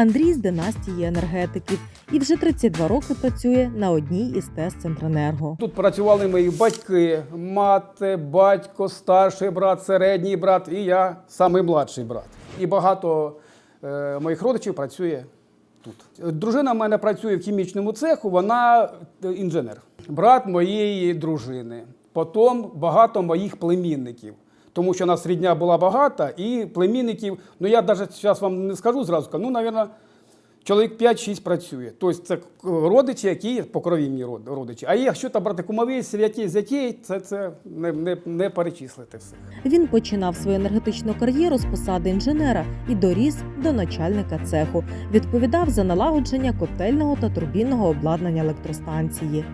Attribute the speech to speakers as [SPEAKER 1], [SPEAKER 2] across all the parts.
[SPEAKER 1] Андрій з династії енергетиків і вже 32 роки працює на одній із ТЕС Центренерго.
[SPEAKER 2] Тут працювали мої батьки, мати, батько, старший брат, середній брат і я самий младший брат. І багато е, моїх родичів працює тут. Дружина в мене працює в хімічному цеху, вона е, інженер. Брат моєї дружини. Потім багато моїх племінників. Тому що у нас рідня була багата, і племінників, ну я навіть зараз вам не скажу зразу, ну, мабуть, Чоловік 5-6 працює. Тобто це родичі, які є покровінні род- родичі. А якщо там брати кумові, святі, зяті, це, це не, не, не перечислити все.
[SPEAKER 1] Він починав свою енергетичну кар'єру з посади інженера і доріс до начальника цеху. Відповідав за налагодження котельного та турбінного обладнання електростанції.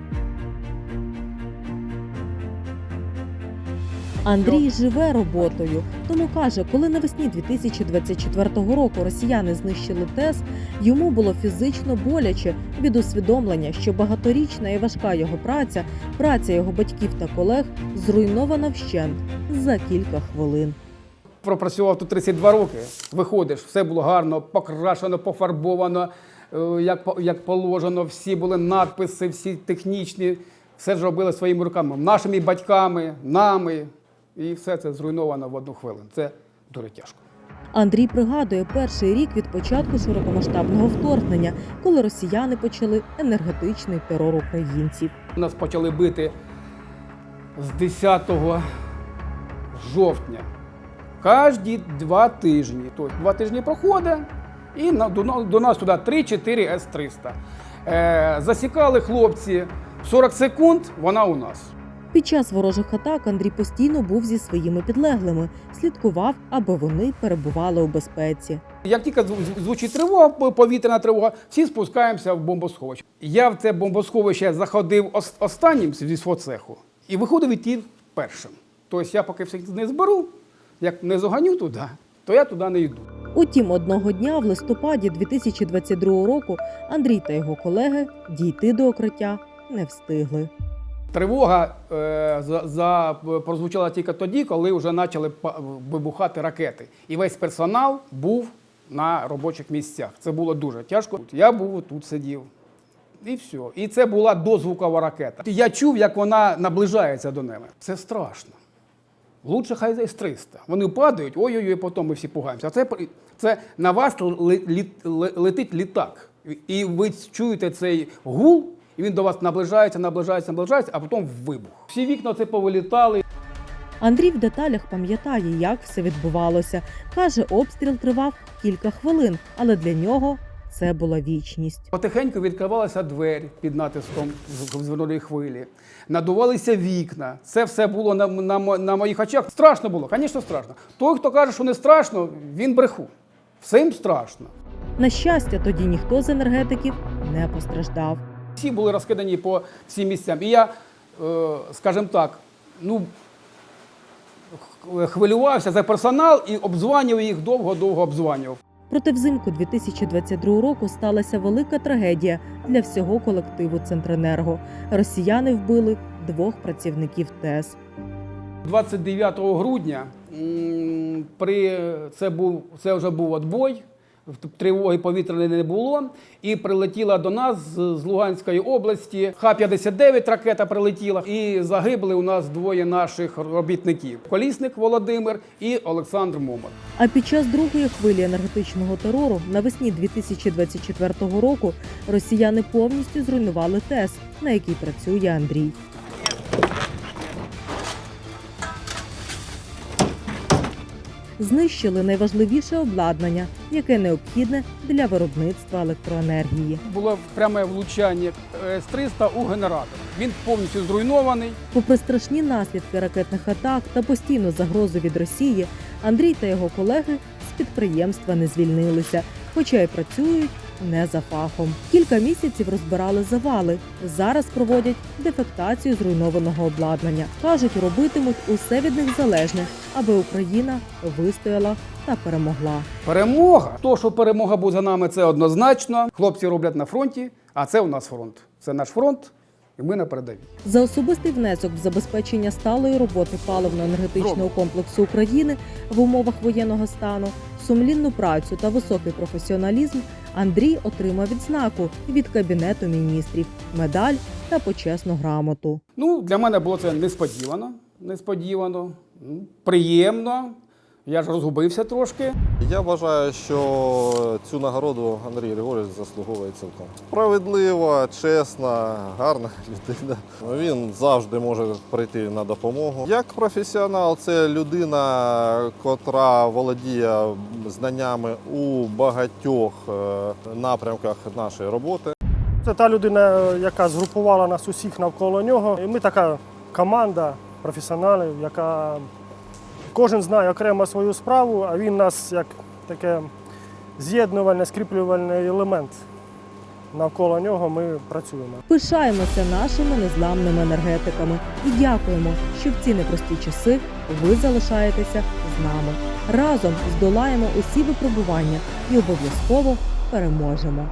[SPEAKER 1] Андрій живе роботою, тому каже, коли навесні 2024 року росіяни знищили ТЕС, йому було фізично боляче від усвідомлення, що багаторічна і важка його праця, праця його батьків та колег зруйнована вщент за кілька хвилин.
[SPEAKER 2] Пропрацював тут 32 роки. Виходиш, все було гарно, покрашено, пофарбовано, е, як, як положено, всі були надписи, всі технічні, все ж робили своїми руками, нашими батьками, нами. І все це зруйновано в одну хвилину. Це дуже тяжко.
[SPEAKER 1] Андрій пригадує перший рік від початку широкомасштабного вторгнення, коли росіяни почали енергетичний терор українців.
[SPEAKER 2] Нас почали бити з 10 жовтня. Кожні два тижні. Тобто два тижні проходить, і до нас туди 3-4 С-300. Е, засікали хлопці 40 секунд, вона у нас.
[SPEAKER 1] Під час ворожих атак Андрій постійно був зі своїми підлеглими, слідкував, аби вони перебували у безпеці.
[SPEAKER 2] Як тільки звучить тривога, повітряна тривога, всі спускаємося в бомбосховище. Я в це бомбосховище заходив останнім зі свого цеху і виходив іти першим. Тобто я поки все не зберу, як не заганю туди, то я туди не йду.
[SPEAKER 1] Утім, одного дня в листопаді 2022 року Андрій та його колеги дійти до укриття не встигли.
[SPEAKER 2] Тривога е, за, за, прозвучала тільки тоді, коли вже почали вибухати ракети. І весь персонал був на робочих місцях. Це було дуже тяжко. Я був тут сидів. І все. І це була дозвукова ракета. Я чув, як вона наближається до мене. Це страшно. Лучше хай С-300. Вони падають, ой-ой-ой, потім ми всі пугаємося. Це, це на вас летить літак. І ви чуєте цей гул, і він до вас наближається, наближається, наближається, а потім вибух. Всі вікна це повилітали.
[SPEAKER 1] Андрій в деталях пам'ятає, як все відбувалося. Каже, обстріл тривав кілька хвилин, але для нього це була вічність.
[SPEAKER 2] Потихеньку відкривалися двері під натиском з- звернулої хвилі, надувалися вікна. Це все було на, на, на моїх очах. Страшно було, звісно, страшно. Той, хто каже, що не страшно, він бреху. Всім страшно.
[SPEAKER 1] На щастя, тоді ніхто з енергетиків не постраждав.
[SPEAKER 2] Всі були розкидані по всім місцям. І я, е, скажімо так, ну, хвилювався за персонал і обзванював їх довго-довго обзванював.
[SPEAKER 1] Проте взимку 2022 року сталася велика трагедія для всього колективу Центренерго. Росіяни вбили двох працівників ТЕС.
[SPEAKER 2] 29 грудня при, це, був, це вже був отбой, тривоги повітряної не було, і прилетіла до нас з, Луганської області. Х-59 ракета прилетіла, і загибли у нас двоє наших робітників: Колісник Володимир і Олександр Момот.
[SPEAKER 1] А під час другої хвилі енергетичного терору навесні 2024 року росіяни повністю зруйнували ТЕС, на якій працює Андрій. Знищили найважливіше обладнання, яке необхідне для виробництва електроенергії.
[SPEAKER 2] Було пряме влучання е, С-300 у генератор. Він повністю зруйнований.
[SPEAKER 1] Попри страшні наслідки ракетних атак та постійну загрозу від Росії, Андрій та його колеги з підприємства не звільнилися, хоча й працюють не за фахом. Кілька місяців розбирали завали. Зараз проводять дефектацію зруйнованого обладнання. кажуть, робитимуть усе від них залежне, аби Україна вистояла та перемогла.
[SPEAKER 2] Перемога. То, що перемога буде за нами, це однозначно. Хлопці роблять на фронті, а це у нас фронт. Це наш фронт. І ми на передовій.
[SPEAKER 1] За особистий внесок в забезпечення сталої роботи паливно-енергетичного комплексу України в умовах воєнного стану, сумлінну працю та високий професіоналізм Андрій отримав відзнаку від кабінету міністрів, медаль та почесну грамоту.
[SPEAKER 2] Ну, для мене було це несподівано. Несподівано, приємно. Я ж розгубився трошки.
[SPEAKER 3] Я вважаю, що цю нагороду Андрій Григорович заслуговує цілком. Справедлива, чесна, гарна людина. Він завжди може прийти на допомогу. Як професіонал, це людина, котра володіє знаннями у багатьох е, напрямках нашої роботи.
[SPEAKER 4] Це та людина, яка згрупувала нас усіх навколо нього. І ми така команда професіоналів, яка кожен знає окремо свою справу, а він нас як таке з'єднувальний, скріплювальний елемент. Навколо нього ми працюємо.
[SPEAKER 1] Пишаємося нашими незламними енергетиками і дякуємо, що в ці непрості часи ви залишаєтеся з нами. Разом здолаємо усі випробування і обов'язково переможемо.